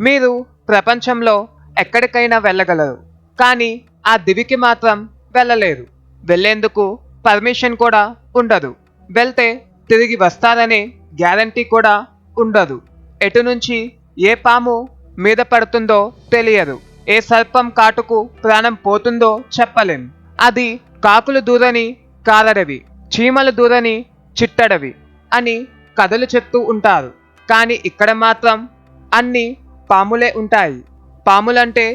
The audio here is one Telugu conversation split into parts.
మీరు ప్రపంచంలో ఎక్కడికైనా వెళ్ళగలరు కానీ ఆ దివికి మాత్రం వెళ్ళలేరు. వెళ్ళేందుకు పర్మిషన్ కూడా ఉండదు. వెళ్తే తిరిగి వస్తారనే గ్యారంటీ కూడా ఉండదు. ఎటు నుంచి ఏ పాము మీద పడుతుందో తెలియదు. ఏ సర్పం కాటుకు ప్రాణం పోతుందో చెప్పలేం. అది కాకులు దూరని కాలడవి చీమలు దూరని చిట్టడవి అని కథలు చెప్తూ ఉంటారు. కానీ ఇక్కడ మాత్రం అన్నీ పాములే ఉంటాయి. పాములంటే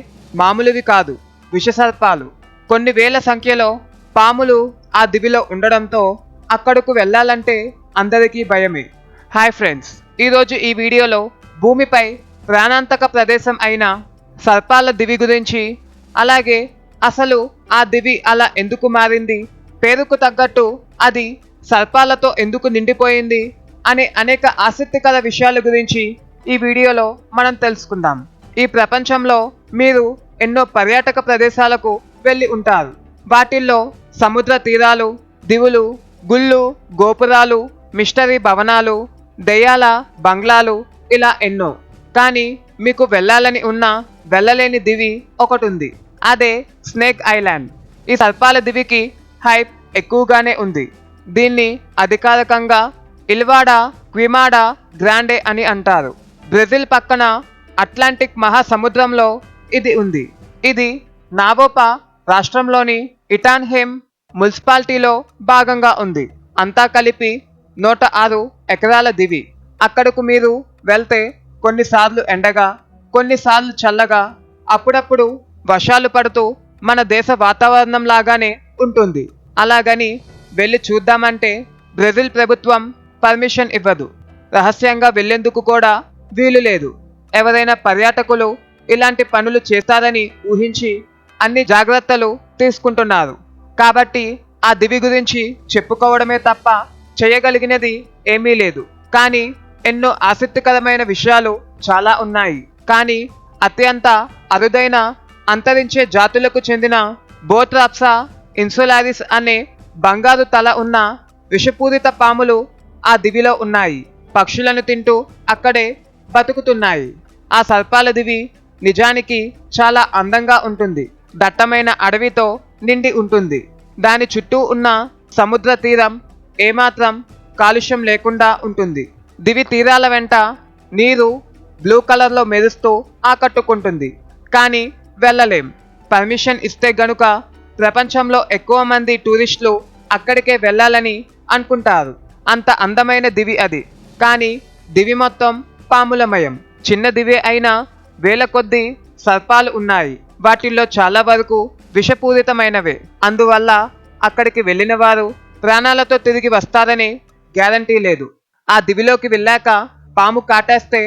మామూలువి కాదు విషసర్పాలు. కొన్ని వేల సంఖ్యలో పాములు ఆ దివిలో ఉండడంతో అక్కడకు వెళ్ళాలంటే అందరికీ భయమే. హాయ్ ఫ్రెండ్స్ ఈరోజు ఈ వీడియోలో భూమిపై ప్రాణాంతక ప్రదేశం అయిన సర్పాల దివి గురించి అలాగే అసలు ఆ దివి అలా ఎందుకు మారింది పేరుకు తగ్గట్టు అది సర్పాలతో ఎందుకు నిండిపోయింది అనే అనేక ఆసక్తికర విషయాల గురించి ఈ వీడియోలో మనం తెలుసుకుందాం. ఈ ప్రపంచంలో మీరు ఎన్నో పర్యాటక ప్రదేశాలకు వెళ్ళి ఉంటారు. వాటిల్లో సముద్ర తీరాలు దివులు గుళ్ళు గోపురాలు మిస్టరీ భవనాలు దయ్యాల బంగ్లాలు ఇలా ఎన్నో. కానీ మీకు వెళ్ళాలని ఉన్న వెళ్ళలేని దివి ఒకటి ఉంది అదే స్నేక్ ఐలాండ్. ఈ సర్పాల దివికి హైప్ ఎక్కువగానే ఉంది. దీన్ని అధికారికంగా ఇల్వాడా క్విమాడా గ్రాండే అని అంటారు. బ్రెజిల్ పక్కన అట్లాంటిక్ మహాసముద్రంలో ఇది ఉంది. ఇది నావోపా రాష్ట్రంలోని ఇటాన్హేమ్ మున్సిపాలిటీలో భాగంగా ఉంది. అంతా కలిపి నూట ఆరు ఎకరాల దివి. అక్కడకు మీరు వెళ్తే కొన్నిసార్లు ఎండగా కొన్నిసార్లు చల్లగా అప్పుడప్పుడు వర్షాలు పడుతూ మన దేశ వాతావరణం లాగానే ఉంటుంది. అలాగని వెళ్ళి చూద్దామంటే బ్రెజిల్ ప్రభుత్వం పర్మిషన్ ఇవ్వదు. రహస్యంగా వెళ్ళేందుకు కూడా వీలు లేదు. ఎవరైనా పర్యాటకులు ఇలాంటి పనులు చేస్తారని ఊహించి అన్ని జాగ్రత్తలు తీసుకుంటున్నారు. కాబట్టి ఆ దివి గురించి చెప్పుకోవడమే తప్ప చేయగలిగినది ఏమీ లేదు. కానీ ఎన్నో ఆసక్తికరమైన విషయాలు చాలా ఉన్నాయి. కానీ అత్యంత అరుదైన అంతరించే జాతులకు చెందిన బోట్రాప్సా ఇన్సులారిస్ అనే బంగారు తల ఉన్న విషపూరిత పాములు ఆ దివిలో ఉన్నాయి. పక్షులను తింటూ అక్కడే బతుకుతున్నాయి. ఆ సర్పాల దివి నిజానికి చాలా అందంగా ఉంటుంది. దట్టమైన అడవితో నిండి ఉంటుంది. దాని చుట్టూ ఉన్న సముద్ర తీరం ఏమాత్రం కాలుష్యం లేకుండా ఉంటుంది. దివి తీరాల వెంట నీరు బ్లూ కలర్లో మెరుస్తూ ఆకట్టుకుంటుంది. కానీ వెళ్ళలేం. పర్మిషన్ ఇస్తే గనుక ప్రపంచంలో ఎక్కువ మంది టూరిస్టులు అక్కడికే వెళ్ళాలని అనుకుంటారు. అంత అందమైన దివి అది. కానీ దివి మొత్తం పాములమయం. చిన్నదివే అయినా వేల కొద్దీ సర్పాలు ఉన్నాయి. వాటిల్లో చాలా వరకు విషపూరితమైనవే. అందువల్ల అక్కడికి వెళ్ళిన వారు ప్రాణాలతో తిరిగి వస్తారని గ్యారంటీ లేదు. ఆ దివిలోకి వెళ్ళాక పాము కాటేస్తే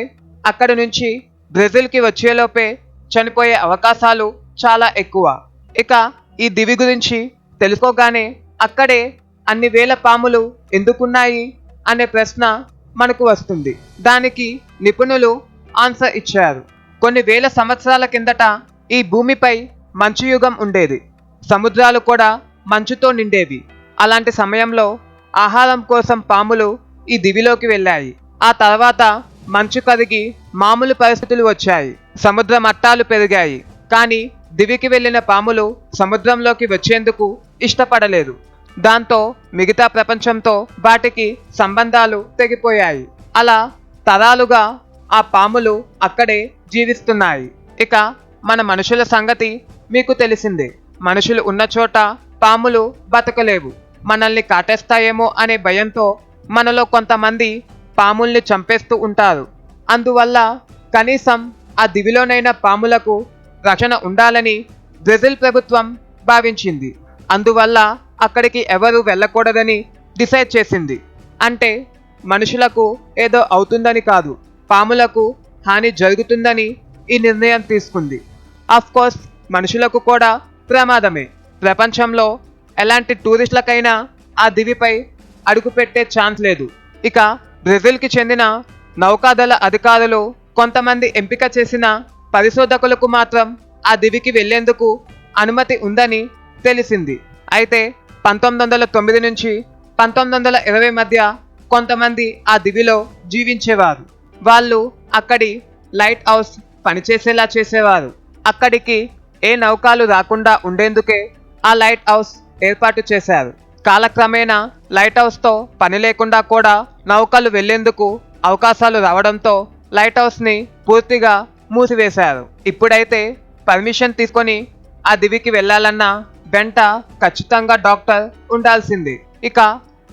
అక్కడి నుంచి బ్రెజిల్కి వచ్చేలోపే చనిపోయే అవకాశాలు చాలా ఎక్కువ. ఇక ఈ దివి గురించి తెలుసుకోగానే అక్కడే అన్ని వేల పాములు ఎందుకున్నాయి అనే ప్రశ్న మనకు వస్తుంది. దానికి నిపుణులు ఆన్సర్ ఇచ్చారు. కొన్ని వేల సంవత్సరాల కిందట ఈ భూమిపై మంచు యుగం ఉండేది. సముద్రాలు కూడా మంచుతో నిండేవి. అలాంటి సమయంలో ఆహారం కోసం పాములు ఈ దివిలోకి వెళ్ళాయి. ఆ తర్వాత మంచు కరిగి మామూలు పరిస్థితులు వచ్చాయి. సముద్ర మట్టాలు పెరిగాయి. కానీ దివికి వెళ్ళిన పాములు సముద్రంలోకి వచ్చేందుకు ఇష్టపడలేదు. దాంతో మిగతా ప్రపంచంతో వాటికి సంబంధాలు తెగిపోయాయి. అలా తరాలుగా ఆ పాములు అక్కడే జీవిస్తున్నాయి. ఇక మన మనుషుల సంగతి మీకు తెలిసిందే. మనుషులు ఉన్న చోట పాములు బతకలేవు. మనల్ని కాటేస్తాయేమో అనే భయంతో మనలో కొంతమంది పాముల్ని చంపేస్తూ ఉంటారు. అందువల్ల కనీసం ఆ దివిలోనైనా పాములకు రక్షణ ఉండాలని బ్రెజిల్ ప్రభుత్వం భావించింది. అందువల్ల అక్కడికి ఎవరు వెళ్ళకూడదని డిసైడ్ చేసింది. అంటే మనుషులకు ఏదో అవుతుందని కాదు పాములకు హాని జరుగుతుందని ఈ నిర్ణయం తీసుకుంది. అఫ్ కోర్స్ మనుషులకు కూడా ప్రమాదమే. ప్రపంచంలో ఎలాంటి టూరిస్టులకైనా ఆ దివిపై అడుగుపెట్టే ఛాన్స్ లేదు. ఇక బ్రెజిల్కి చెందిన నౌకాదళ అధికారులు కొంతమంది ఎంపిక చేసిన పరిశోధకులకు మాత్రం ఆ దివికి వెళ్ళేందుకు అనుమతి ఉందని తెలిసింది. అయితే పంతొమ్మిది వందల తొమ్మిది నుంచి పంతొమ్మిది వందల ఇరవై మధ్య కొంతమంది ఆ దివిలో జీవించేవారు. వాళ్ళు అక్కడి లైట్ హౌస్ పనిచేసేలా చేసేవారు. అక్కడికి ఏ నౌకాలు రాకుండా ఉండేందుకే ఆ లైట్ హౌస్ ఏర్పాటు చేశారు. కాలక్రమేణా లైట్ హౌస్తో పని లేకుండా కూడా నౌకలు వెళ్ళేందుకు అవకాశాలు రావడంతో లైట్ హౌస్ని పూర్తిగా మూసివేశారు. ఇప్పుడైతే పర్మిషన్ తీసుకొని ఆ దివికి వెళ్ళాలన్నా వెంట ఖచ్చితంగా డాక్టర్ ఉండాల్సింది. ఇక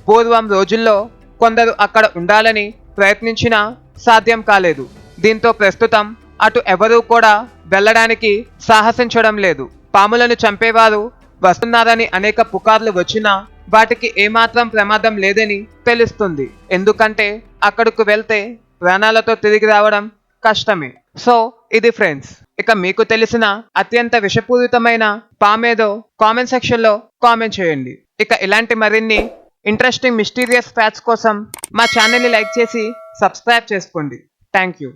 పూర్వం రోజుల్లో కొందరు అక్కడ ఉండాలని ప్రయత్నించినా సాధ్యం కాలేదు. దీంతో ప్రస్తుతం అటు ఎవరూ కూడా వెళ్ళడానికి సాహసించడం లేదు. పాములను చంపేవారు వస్తున్నారని అనేక పుకార్లు వచ్చినా వాటికి ఏమాత్రం ప్రమాదం లేదని తెలుస్తుంది. ఎందుకంటే అక్కడకు వెళ్తే ప్రాణాలతో తిరిగి రావడం కష్టమే. సో ఇది ఫ్రెండ్స్. ఇక మీకు తెలిసిన అత్యంత విషపూరితమైన పామేదో కామెంట్ సెక్షన్లో కామెంట్ చేయండి. ఇక ఇలాంటి మరిన్ని ఇంట్రెస్టింగ్ మిస్టీరియస్ ఫ్యాక్ట్స్ కోసం మా ఛానల్ని లైక్ చేసి సబ్స్క్రైబ్ చేసుకోండి. Thank you